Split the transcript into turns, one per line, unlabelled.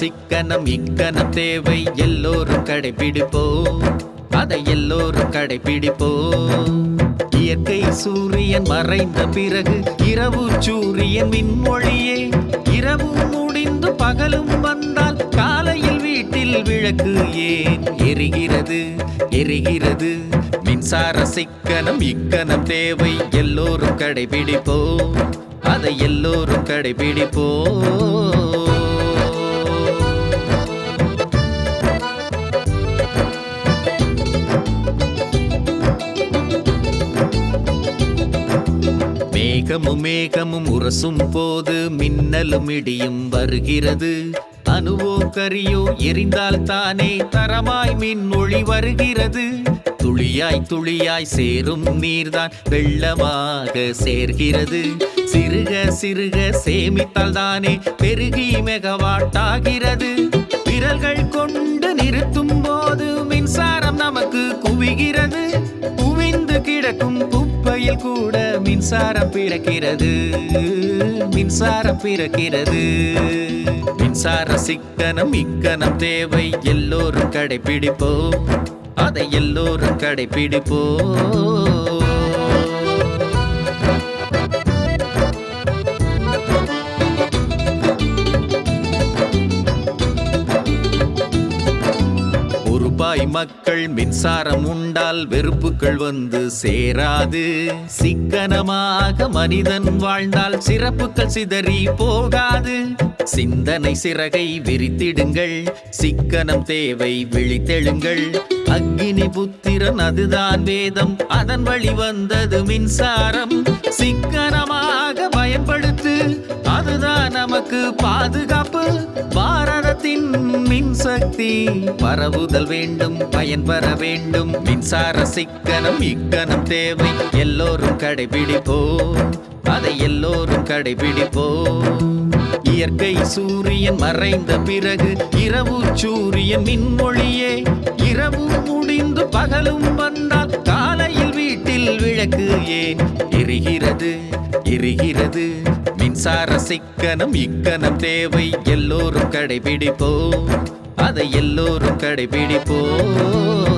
சிக்கனம் இக்கனம் தேவை. எல்லோரும் கடைபிடிப்போம் அதை எல்லோரும் கடைபிடிப்போம் இயற்கை சூரியன் மறைந்த பிறகு இரவு சூரியன் மின்மொழியே இரவும் முடிந்து பகலும் வந்தால் காலையில் வீட்டில் விளக்கு ஏன் எரிகிறது? எரிகிறது. மின்சார சிக்கனம் இக்கனம் தேவை. எல்லோரும் கடைபிடிப்போம் அதை எல்லோரும் கடைபிடிப்போம் மேகமும் மேகமும் உரசும் போது மின்னலும் இடியும் வருகிறது. அணுவோ கரியோ எரிந்தால் தானே தரமாய் மின் ஒளி வருகிறது. துளியாய் துளியாய் சேரும் நீர்தான் வெள்ளமாக சேர்கிறது. சிறுக சிறுக சேமித்தால் தானே பெருகி மெகவாட்டாகிறது. விரல்கள் கொண்டு நிறுத்தும் போது மின்சாரம் நமக்கு குவிகிறது. கூட மின்சாரம் பிறக்கிறது. மின்சாரம் பிறக்கிறது. மின்சார சிக்கனம் இக்கனம் தேவை. எல்லோரும் கடைபிடிப்போம். அதை எல்லோரும் கடைபிடிப்போம். மக்கள் மின்சாரம் உண்டால் வெறுப்புகள் வந்து சேராது. சிக்கனமாக மனிதன் வாழ்ந்தால் சிறப்புகள் சிதறி போகாது. சிந்தனை சிறகை விரித்திடுங்கள். சிக்கனம் தேவை விழித்தெழுங்கள். அக்னி புத்திரன் அதுதான் வேதம். அதன் வழி வந்தது மின்சாரம். சிக்கனமாக பயன்படுத்து அதுதான் நமக்கு பாதுகாப்பு. சக்தி. பரவுதல் வேண்டும் பயன்பெற வேண்டும். மின்சார சிக்கனம் இக்கனம் தேவை. எல்லோரும் கடைபிடிப்போ அதை எல்லோரும் கடைபிடிப்போ இயற்கை சூரியன் மறைந்த பிறகு இரவு சூரியன் மின்மொழியே. இரவு முடிந்து பகலும் வந்தால் காலையில் வீட்டில் விளக்கு ஏன்? எரிகிறது எரிகிறது. மின்சார சிக்கனம் இக்கனம் தேவை. எல்லோரும் கடைபிடிப்போம். அதை எல்லோரும் கடைபிடிப்போம்.